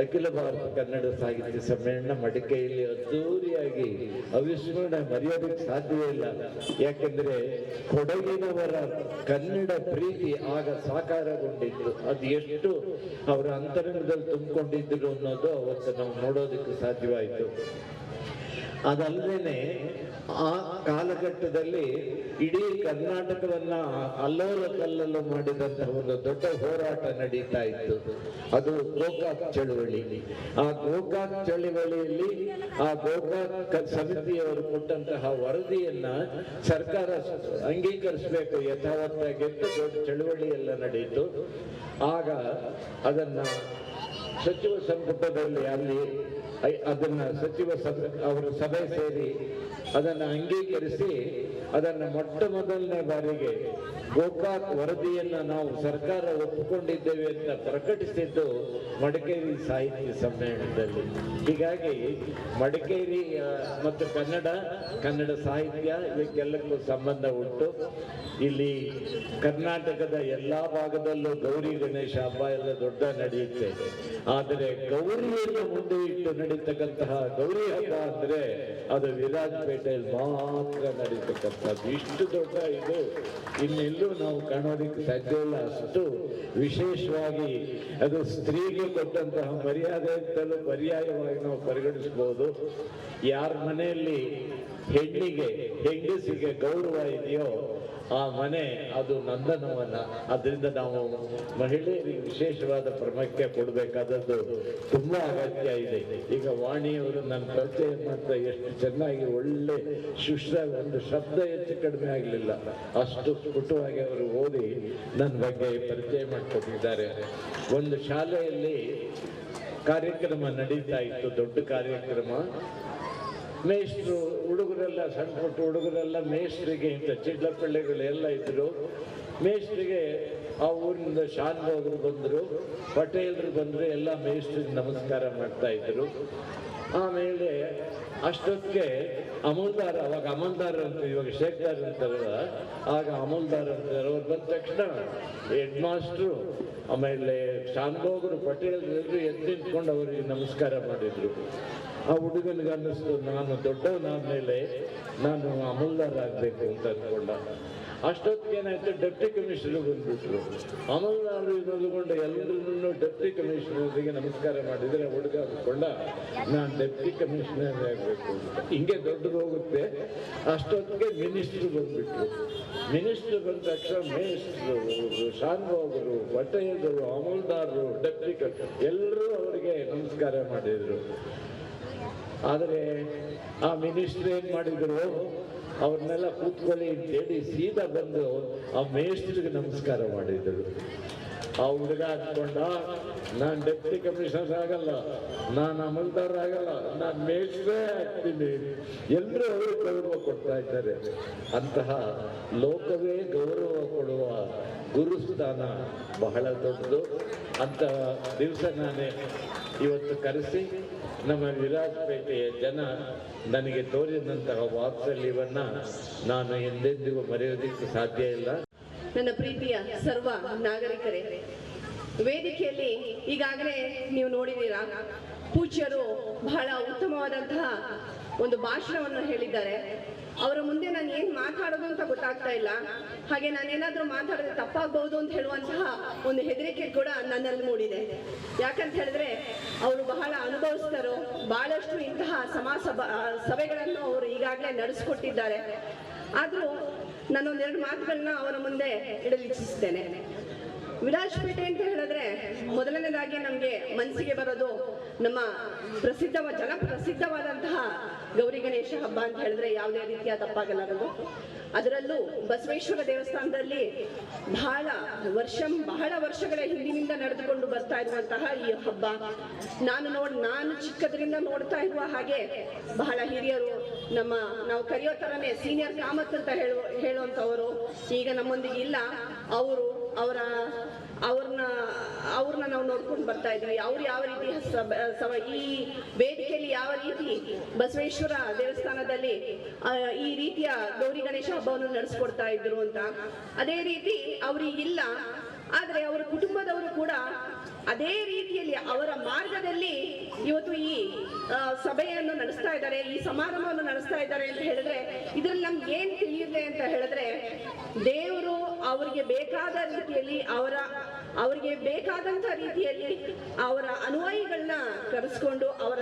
ಅಖಿಲ ಭಾರತ ಕನ್ನಡ ಸಾಹಿತ್ಯ ಸಮ್ಮೇಳನ ಮಡಿಕೆಯಲ್ಲಿ ಅದ್ದೂರಿಯಾಗಿ ಅವಿಸ್ಮರಣೆ ಮರೆಯೋದಕ್ಕೆ ಸಾಧ್ಯವೇ ಇಲ್ಲ. ಯಾಕೆಂದ್ರೆ ಕೊಡಗಿನವರ ಕನ್ನಡ ಪ್ರೀತಿ ಆಗ ಸಾಕಾರಗೊಂಡಿತ್ತು. ಅದು ಎಷ್ಟು ಅವರ ಅಂತರಂಗದಲ್ಲಿ ತುಂಬಿಕೊಂಡಿದ್ರು ಅನ್ನೋದು ಅವತ್ತು ನಾವು ನೋಡೋದಕ್ಕೆ ಸಾಧ್ಯವಾಯಿತು. ಅದಲ್ಲದೆ ಆ ಕಾಲಘಟ್ಟದಲ್ಲಿ ಇಡೀ ಕರ್ನಾಟಕವನ್ನ ಅಲ್ಲೋಲ ಕಲ್ಲಲು ಮಾಡಿದಂತಹ ಒಂದು ದೊಡ್ಡ ಹೋರಾಟ ನಡೀತಾ ಇತ್ತು. ಅದು ಗೋಕಾಕ್ ಚಳುವಳಿ ಆ ಗೋಕಾಕ್ ಚಳುವಳಿಯಲ್ಲಿ ಆ ಗೋಕಾಕ್ ಸಮಿತಿಯವರು ಕೊಟ್ಟಂತಹ ವರದಿಯನ್ನ ಸರ್ಕಾರ ಅಂಗೀಕರಿಸಬೇಕು. ಯಥಾವತ್ತಾಗಿ ದೊಡ್ಡ ಚಳುವಳಿ ಎಲ್ಲ ನಡೆಯಿತು ಆಗ ಅದನ್ನ ಸಚಿವ ಸಂಪುಟದಲ್ಲಿ ಅಲ್ಲಿ ಅದನ್ನ ಸಚಿವ ಸಭೆ ಅವರ ಸಭೆ ಸೇರಿ ಅದನ್ನು ಅಂಗೀಕರಿಸಿ ಅದನ್ನು ಮೊಟ್ಟ ಮೊದಲನೇ ಬಾರಿಗೆ ಗೋಕಾಕ್ ವರದಿಯನ್ನ ನಾವು ಸರ್ಕಾರ ಒಪ್ಪಿಕೊಂಡಿದ್ದೇವೆ ಅಂತ ಪ್ರಕಟಿಸಿದ್ದು ಮಡಿಕೇರಿ ಸಾಹಿತ್ಯ ಸಮ್ಮೇಳನದಲ್ಲಿ. ಹೀಗಾಗಿ ಮಡಿಕೇರಿ ಮತ್ತು ಕನ್ನಡ ಕನ್ನಡ ಸಾಹಿತ್ಯ ಇವಕ್ಕೆಲ್ಲಕ್ಕೂ ಸಂಬಂಧ ಉಂಟು. ಇಲ್ಲಿ ಕರ್ನಾಟಕದ ಎಲ್ಲಾ ಭಾಗದಲ್ಲೂ ಗೌರಿ ಗಣೇಶ ಹಬ್ಬ ಎಲ್ಲ ದೊಡ್ಡ ನಡೆಯುತ್ತೆ. ಆದರೆ ಗೌರಿಯನ್ನು ಮುಂದೆ ಇಟ್ಟು ನಡೀತಕ್ಕಂತಹ ಗೌರಿ ಹಬ್ಬ ಅಂದರೆ ಅದು ವಿರಾಜಪೇಟೆಯಲ್ಲಿ ಮಾತ್ರ ನಡೀತಕ್ಕಂಥದ್ದು. ಇಷ್ಟು ದೊಡ್ಡ ಇದು. ಇನ್ನೆಲ್ಲೂ ನಾವು ಕಾಣೋದಕ್ಕೆ ಸಾಧ್ಯ ಇಲ್ಲ. ಅಷ್ಟು ವಿಶೇಷವಾಗಿ ಅದು ಸ್ತ್ರೀಗೆ ಕೊಟ್ಟಂತಹ ಮರ್ಯಾದೆ ಅಂತಲೂ ಪರ್ಯಾಯವಾಗಿ ನಾವು ಪರಿಗಣಿಸಬಹುದು ಯಾರ ಮನೆಯಲ್ಲಿ ಹೆಣ್ಣಿಗೆ, ಹೆಂಗಸಿಗೆ ಗೌರವ ಇದೆಯೋ ಆ ಮನೆ, ಅದು ನಂದನವನ. ಅದರಿಂದ ನಾವು ಮಹಿಳೆಯರಿಗೆ ವಿಶೇಷವಾದ ಪ್ರಾಮುಖ್ಯ ಕೊಡಬೇಕಾದದ್ದು ತುಂಬಾ ಅಗತ್ಯ ಇದೆ. ಈಗ ವಾಣಿಯವರು ನನ್ನ ಪರಿಚಯ ಮಾಡ್ತಾ ಎಷ್ಟು ಚೆನ್ನಾಗಿ ಒಳ್ಳೆ ಶುಶ್ರ ಒಂದು ಶಬ್ದ ಹೆಚ್ಚು ಕಡಿಮೆ ಆಗಲಿಲ್ಲ. ಅಷ್ಟು ಸ್ಫುಟವಾಗಿ ಅವರು ಓದಿ ನನ್ನ ಬಗ್ಗೆ ಪರಿಚಯ ಮಾಡಿಕೊಟ್ಟಿದ್ದಾರೆ. ಒಂದು ಶಾಲೆಯಲ್ಲಿ ಕಾರ್ಯಕ್ರಮ ನಡೀತಾ ಇತ್ತು, ದೊಡ್ಡ ಕಾರ್ಯಕ್ರಮ. ಮೇಷ್ಟ್ರು ಹುಡುಗರೆಲ್ಲ, ಸಣ್ಣ ಪುಟ್ಟ ಹುಡುಗರೆಲ್ಲ ಮೇಷ್ಟ್ರಿಗೆ ಇಂಥ ಎಲ್ಲ ಇದ್ರು. ಮೇಷ್ಟ್ರಿಗೆ ಆ ಊರಿನಿಂದ ಶಾನ್ಭೋಗರು ಬಂದರು, ಪಟೇಲರು ಬಂದರು ಎಲ್ಲ ಮೇಷ್ಟ್ರಿಗೆ ನಮಸ್ಕಾರ ಮಾಡ್ತಾ ಇದ್ದರು ಆಮೇಲೆ ಅಷ್ಟೊತ್ತಿಗೆ ಅಮೂಲ್ದಾರ್, ಅವಾಗ ಅಮಲ್ದಾರ್ ಅಂತ, ಇವಾಗ ಶೇಖರ್ ಅಂತಾರಲ್ಲ ಆಗ ಅಮೂಲ್ದಾರ್ ಅಂತಾರೆ ಅವ್ರು ಬಂದ ತಕ್ಷಣ ಹೆಡ್ ಮಾಸ್ಟ್ರು ಆಮೇಲೆ ಶಾನ್ಭೋಗರು ಪಟೇಲ್ ಎದ್ದು ನಿಂತ್ಕೊಂಡು ಅವರಿಗೆ ನಮಸ್ಕಾರ ಮಾಡಿದ್ರು. ಆ ಹುಡುಗನಿಗೆ ಅನ್ನಿಸ್ತು, ನಾನು ದೊಡ್ಡವನಾದ್ಮೇಲೆ ನಾನು ಅಮಲ್ದಾರಾಗಬೇಕು ಅಂತ ಅಂದ್ಕೊಂಡ. ಅಷ್ಟೊತ್ತಿಗೆ ಏನಾಯ್ತು, ಡೆಪ್ಟಿ ಕಮಿಷನರ್ ಬಂದ್ಬಿಟ್ರು. ಅಮಲ್ದಾರರು ಇರೋದುಕೊಂಡು ಎಲ್ಲರನ್ನು ಡೆಪ್ಟಿ ಕಮಿಷನರ್ಗೆ ನಮಸ್ಕಾರ ಮಾಡಿದರೆ ಹುಡುಗ ಅಂದ್ಕೊಂಡ, ನಾನು ಡೆಪ್ಟಿ ಕಮಿಷನರ್ ಆಗಬೇಕು ಹಿಂಗೆ ದೊಡ್ಡದು ಹೋಗುತ್ತೆ. ಅಷ್ಟೊತ್ತಿಗೆ ಮಿನಿಸ್ಟ್ರು ಬಂದ್ಬಿಟ್ರು. ಮಿನಿಸ್ಟ್ರು ಬಂದ ತಕ್ಷಣ ಮೇಸ್ಟ್ರು ಶಾನ್ಭೋಗರು ಪಟೇಲ್ರು, ಅಮಲ್ದಾರರು, ಡೆಪ್ಟಿ ಎಲ್ಲರೂ ಅವರಿಗೆ ನಮಸ್ಕಾರ ಮಾಡಿದ್ರು. ಆದರೆ ಆ ಮಿನಿಸ್ಟ್ರ್ ಏನ್ ಮಾಡಿದ್ರು? ಅವ್ರನ್ನೆಲ್ಲ ಕೂತ್ಕೊಳ್ಳಿ ಅಂತೇಳಿ ಸೀದಾ ಬಂದು ಆ ಮೇಸ್ಟ್ರಿಗೆ ನಮಸ್ಕಾರ ಮಾಡಿದ್ರು. ಆ ಹುಡುಗ ಹಾಕೊಂಡ ನಾನು ಡೆಪ್ಟಿ ಕಮಿಷನರ್ ಆಗಲ್ಲ, ನಾನು ಅಮಲ್ದಾರ್ ಆಗಲ್ಲ, ನಾನು ಮೇಷ್ಟ್ರೇ ಆಗ್ತೀನಿ. ಎಲ್ಲರೂ ಅವರು ಗೌರವ ಕೊಡ್ತಾ ಇದ್ದಾರೆ. ಅಂತಹ ಲೋಕವೇ ಗೌರವ ಕೊಡುವ ಗುರುಸ್ಥಾನ ಬಹಳ ದೊಡ್ಡದು. ಅಂತಹ ದಿವಸ ನಾನೇ ಇವತ್ತು ಕರೆಸಿ ನಮ್ಮ ವಿರಾಜಪೇಟೆಯ ಜನ ನನಗೆ ತೋರಿದಂತಹ ವಾತ್ಸಲ್ಯವನ್ನ ನಾನು ಎಂದೆಂದಿಗೂ ಮರೆಯೋದಕ್ಕೆ ಸಾಧ್ಯ ಇಲ್ಲ. ನನ್ನ ಪ್ರೀತಿಯ ಸರ್ವ ನಾಗರಿಕರೇ, ವೇದಿಕೆಯಲ್ಲಿ ಈಗಾಗಲೇ ನೀವು ನೋಡಿದ್ದೀರಾ, ಪೂಜ್ಯರು ಬಹಳ ಉತ್ತಮವಾದಂತಹ ಒಂದು ಭಾಷಣವನ್ನು ಹೇಳಿದ್ದಾರೆ. ಅವರ ಮುಂದೆ ನಾನು ಏನ್ ಮಾತಾಡೋದು ಅಂತ ಗೊತ್ತಾಗ್ತಾ ಇಲ್ಲ. ಹಾಗೆ ನಾನೇನಾದ್ರೂ ಮಾತಾಡಿದ್ರೆ ತಪ್ಪಾಗಬಹುದು ಅಂತ ಹೇಳುವಂತಹ ಒಂದು ಹೆದರಿಕೆ ಕೂಡ ನನ್ನಲ್ಲಿ ಮೂಡಿದೆ. ಯಾಕಂತ ಹೇಳಿದ್ರೆ ಅವರು ಬಹಳ ಅನುಭವಿಸ್ತಾರೋ ಬಹಳಷ್ಟು ಇಂತಹ ಸಮಾಸ ಸಭೆಗಳನ್ನು ಅವರು ಈಗಾಗಲೇ ನಡೆಸ್ಕೊಟ್ಟಿದ್ದಾರೆ. ಆದ್ರೂ ನಾನೊಂದೆರಡು ಮಾತುಗಳನ್ನ ಅವರ ಮುಂದೆ ಇಡಲು ಇಚ್ಛಿಸ್ತೇನೆ. ವಿರಾಜಪೇಟೆ ಅಂತ ಹೇಳಿದ್ರೆ ಮೊದಲನೇದಾಗಿ ನಮಗೆ ಮನಸ್ಸಿಗೆ ಬರೋದು ನಮ್ಮ ಪ್ರಸಿದ್ಧವ, ಜನಪ್ರಸಿದ್ಧವಾದಂತಹ ಗೌರಿ ಗಣೇಶ ಹಬ್ಬ ಅಂತ ಹೇಳಿದ್ರೆ ಯಾವುದೇ ರೀತಿಯ ತಪ್ಪಾಗಲಾರದು. ಅದರಲ್ಲೂ ಬಸವೇಶ್ವರ ದೇವಸ್ಥಾನದಲ್ಲಿ ಬಹಳ ವರ್ಷ, ಬಹಳ ವರ್ಷಗಳ ಹಿಂದಿನಿಂದ ನಡೆದುಕೊಂಡು ಬರ್ತಾ ಇರುವಂತಹ ಈ ಹಬ್ಬ. ನಾನು ನೋಡ್, ನಾನು ಚಿಕ್ಕದ್ರಿಂದ ನೋಡ್ತಾ ಇರುವ ಹಾಗೆ ಬಹಳ ಹಿರಿಯರು, ನಮ್ಮ, ನಾವು ಕರೆಯೋ ತರನೇ ಸೀನಿಯರ್ ಕಾಮತ್ ಅಂತ ಹೇಳುವ, ಹೇಳುವಂಥವರು, ಈಗ ನಮ್ಮೊಂದಿಗೆ ಇಲ್ಲ. ಅವರು ಅವರ, ಅವ್ರನ್ನ ಅವ್ರನ್ನ ನಾವು ನೋಡ್ಕೊಂಡು ಬರ್ತಾ ಇದ್ವಿ ಅವ್ರು ಯಾವ ರೀತಿ ಸಭ ಈ ವೇದಿಕೆಯಲ್ಲಿ ಯಾವ ರೀತಿ ಬಸವೇಶ್ವರ ದೇವಸ್ಥಾನದಲ್ಲಿ ಈ ರೀತಿಯ ಗೌರಿ ಗಣೇಶ ಹಬ್ಬವನ್ನು ನಡೆಸ್ಕೊಡ್ತಾ ಇದ್ರು ಅಂತ. ಅದೇ ರೀತಿ ಅವ್ರಿಗಿಲ್ಲ ಆದ್ರೆ ಅವರ ಕುಟುಂಬದವರು ಕೂಡ ಅದೇ ರೀತಿಯಲ್ಲಿ ಅವರ ಮಾರ್ಗದಲ್ಲಿ ಇವತ್ತು ಈ ಸಭೆಯನ್ನು ನಡೆಸ್ತಾ ಇದ್ದಾರೆ, ಈ ಸಮಾರಂಭವನ್ನು ನಡೆಸ್ತಾ ಇದ್ದಾರೆ ಅಂತ ಹೇಳಿದ್ರೆ ಇದ್ರಲ್ಲಿ ನಮ್ಗೆ ಏನ್ ತಿಳಿಯುತ್ತೆ ಅಂತ ಹೇಳಿದ್ರೆ ದೇವರು ಅವರಿಗೆ ಬೇಕಾದ ರೀತಿಯಲ್ಲಿ ಅವರ ಅವರಿಗೆ ಬೇಕಾದಂತ ರೀತಿಯಲ್ಲಿ ಅವರ ಅನುಯಾಯಿಗಳನ್ನ ಕರೆಸ್ಕೊಂಡು ಅವರ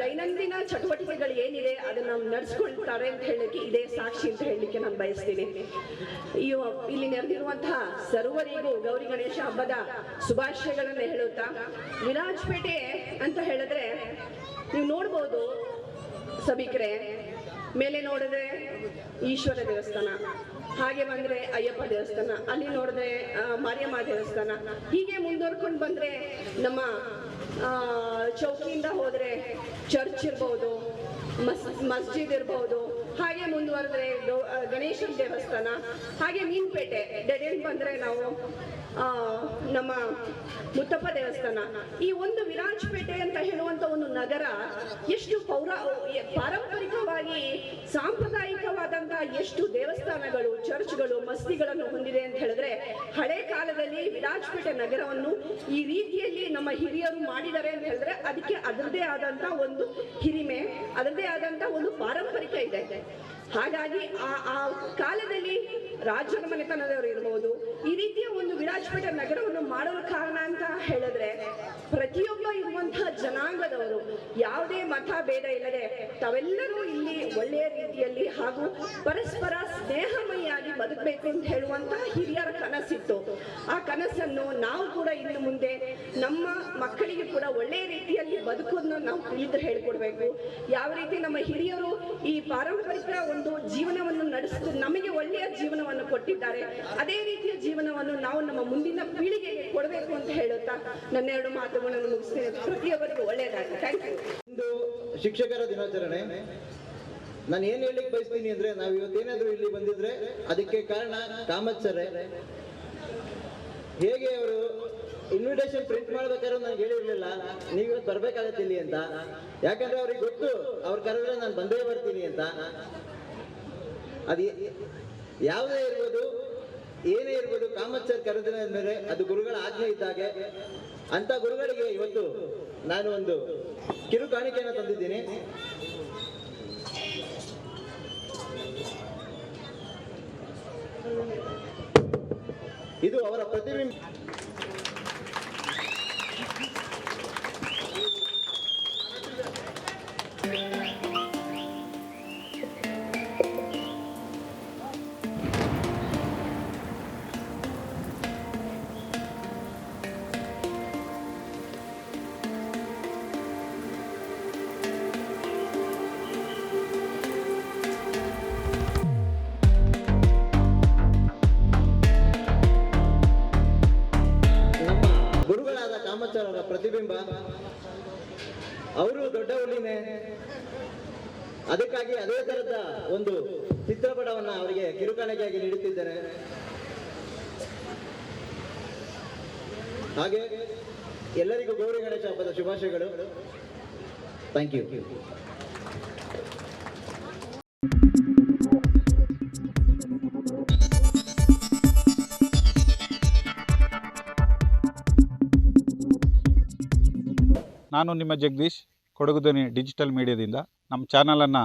ದೈನಂದಿನ ಚಟುವಟಿಕೆಗಳು ಏನಿದೆ ಅದನ್ನ ನಡೆಸ್ಕೊಳ್ತಾರೆ ಅಂತ ಹೇಳಲಿಕ್ಕೆ ಇದೇ ಸಾಕ್ಷಿ ಅಂತ ಹೇಳಲಿಕ್ಕೆ ನಾನು ಬಯಸ್ತೀನಿ. ಇಲ್ಲಿ ನೆರೆದಿರುವಂತಹ ಸರ್ವರಿಗೂ ಗೌರಿ ಗಣೇಶ ಹಬ್ಬದ ಶುಭಾಶಯಗಳನ್ನು ಹೇಳುತ್ತಾ ವಿರಾಜ್ಪೇಟೆ ಅಂತ ಹೇಳಿದ್ರೆ ನೀವು ನೋಡ್ಬೋದು ಸಭಿಕರೆ, ಮೇಲೆ ನೋಡಿದ್ರೆ ಈಶ್ವರ ದೇವಸ್ಥಾನ. ಹಾಗೆ ಬಂದ್ರೆ ಅಯ್ಯಪ್ಪ ದೇವಸ್ಥಾನ, ಅಲ್ಲಿ ನೋಡಿದ್ರೆ ಮಾರಿಯಮ್ಮ ದೇವಸ್ಥಾನ. ಹೀಗೆ ಮುಂದುವರ್ಕೊಂಡು ಬಂದ್ರೆ ನಮ್ಮ ಚೌಕಿಯಿಂದ ಹೋದರೆ ಚರ್ಚ್ ಇರ್ಬೋದು, ಮಸ್, ಮಸ್ಜಿದ್ ಇರ್ಬೋದು ಹಾಗೆ ಮುಂದುವರೆದ್ರೆ ಗಣೇಶ ದೇವಸ್ಥಾನ, ಹಾಗೆ ಮೀನ್ಪೇಟೆ ಡೆಡ್ ಎಂಡ್ ಬಂದ್ರೆ ನಾವು ನಮ್ಮ ಮುತ್ತಪ್ಪ ದೇವಸ್ಥಾನ. ಈ ಒಂದು ವಿರಾಜಪೇಟೆ ಅಂತ ಹೇಳುವಂತ ಒಂದು ನಗರ ಎಷ್ಟು ಪೌರ ಪಾರಂಪರಿಕವಾಗಿ ಸಾಂಪ್ರದಾಯಿಕವಾದಂತಹ ಎಷ್ಟು ದೇವಸ್ಥಾನಗಳು, ಚರ್ಚ್ಗಳು, ಮಸ್ತಿಗಳನ್ನು ಹೊಂದಿದೆ ಅಂತ ಹೇಳಿದ್ರೆ, ಹಳೆ ಕಾಲದಲ್ಲಿ ವಿರಾಜಪೇಟೆ ನಗರವನ್ನು ಈ ರೀತಿಯಲ್ಲಿ ನಮ್ಮ ಹಿರಿಯರು ಮಾಡಿದ್ದಾರೆ ಅಂತ ಹೇಳಿದ್ರೆ, ಅದಕ್ಕೆ ಅದರದೇ ಆದಂತ ಒಂದು ಹಿರಿಮೆ ಅದರದೇ ಆದಂತ ಒಂದು ಪಾರಂಪರಿಕ ಇದೆ. ಹಾಗಾಗಿ ಆ ಆ ಕಾಲದಲ್ಲಿ ರಾಜರ ಮನೆತನದವರು ಇರಬಹುದು ಈ ರೀತಿಯ ಒಂದು ವಿರಾಜಪೇಟೆ ನಗರವನ್ನು ಮಾಡಲು ಕಾರಣ ಅಂತ ಹೇಳಿದ್ರೆ ಪ್ರತಿಯೊಬ್ಬ ಇರುವಂತಹ ಜನಾಂಗದವರು ಯಾವುದೇ ಮತ ಭೇದ ಇಲ್ಲದೆ ತಾವೆಲ್ಲರೂ ಇಲ್ಲಿ ಒಳ್ಳೆಯ ರೀತಿಯಲ್ಲಿ ಹಾಗೂ ಪರಸ್ಪರ ಸ್ನೇಹಮಯಿಯಾಗಿ ಬದುಕಬೇಕು ಅಂತ ಹೇಳುವಂತಹ ಹಿರಿಯರ ಕನಸಿತ್ತು. ಆ ಕನಸನ್ನು ನಾವು ಕೂಡ ಇನ್ನು ಮುಂದೆ ನಮ್ಮ ಮಕ್ಕಳಿಗೆ ಕೂಡ ಒಳ್ಳೆಯ ರೀತಿಯಲ್ಲಿ ಬದುಕೋದನ್ನ ನಾವು ತಿಳಿದು ಹೇಳ್ಕೊಡ್ಬೇಕು. ಯಾವ ರೀತಿ ನಮ್ಮ ಹಿರಿಯರು ಈ ಪಾರಂಪರಿಕ ಒಂದು ಜೀವನವನ್ನು ನಡೆಸಿದ್ರು, ನಮಗೆ ಒಳ್ಳೆಯ ಜೀವನವನ್ನು ಕೊಟ್ಟಿದ್ದಾರೆ. ಅದೇ ರೀತಿಯ ಜೀವನವನ್ನು ನಾವು ನಮ್ಮ ಮುಂದಿನ ಪೀಳಿಗೆಗೆ ಕೊಡಬೇಕು ಅಂತ ಹೇಳುತ್ತಾ ನನ್ನ ಎರಡು ಮಾತುಗಳನ್ನು ಮುಗಿಸ್ತೇನೆ. ಪ್ರತಿಯೊಬ್ಬರಿಗೂ ಒಳ್ಳೆಯದಾಗಿ ಥ್ಯಾಂಕ್ ಯು ಇಂದು ಶಿಕ್ಷಕರ ದಿನಾಚರಣೆ. ನಾನು ಏನ್ ಹೇಳಿಕ್ ಬಯಸ್ತೀನಿ ಅಂದ್ರೆ ನಾವು ಇವತ್ತೇನಾದ್ರೂ ಇಲ್ಲಿ ಬಂದಿದ್ರೆ ಅದಕ್ಕೆ ಕಾರಣ ಕಾಮತ್ ಹೇಗೆ ಅವರು ಇನ್ವಿಟೇಷನ್ ಪ್ರಿಂಟ್ ಮಾಡ್ಬೇಕಾದ್ರೆ ನನಗೆ ಹೇಳಿರ್ಲಿಲ್ಲ. ನೀವು ಇವತ್ತು ಬರ್ಬೇಕಾಗತ್ತೆ ಇಲ್ಲಿ ಅಂತ. ಯಾಕಂದ್ರೆ ಅವ್ರಿಗೆ ಗೊತ್ತು, ಅವ್ರ ಕರೆದ್ರೆ ನಾನು ಬಂದೇ ಬರ್ತೀನಿ ಅಂತ. ಅದು ಯಾವುದೇ ಇರ್ಬೋದು, ಏನೇ ಇರ್ಬೋದು ಕಾಮತ್ ಅಂದರೆ ಮೇಲೆ ಅದು ಗುರುಗಳ ಆಜ್ಞೆ ಇದ್ದಾಗೆ ಅಂತ ಗುರುಗಳಿಗೆ ಇವತ್ತು ನಾನು ಒಂದು ಕಿರು ಕಾಣಿಕೆಯನ್ನು ತಂದಿದ್ದೀನಿ. ಇದು ಅವರ ಪ್ರತಿಬಿಂಬ ಅದಕ್ಕಾಗಿ ಅದೇ ತರದ ಒಂದು ಚಿತ್ರಪಟವನ್ನ ಅವರಿಗೆ ಕಿರುಕಾಣಿಕೆಯಾಗಿ ನೀಡುತ್ತಿದ್ದಾರೆ ಹಾಗೆ ಎಲ್ಲರಿಗೂ ಗೌರಿ ಗಣೇಶ ಹಬ್ಬದ ಶುಭಾಶಯಗಳು. ಥ್ಯಾಂಕ್ ಯು ನಾನು ನಿಮ್ಮ ಜಗದೀಶ್ ಕೊಡಗುದನಿ ಡಿಜಿಟಲ್ ಮೀಡಿಯಾದಿಂದ ನಮ್ಮ ಚಾನಲನ್ನು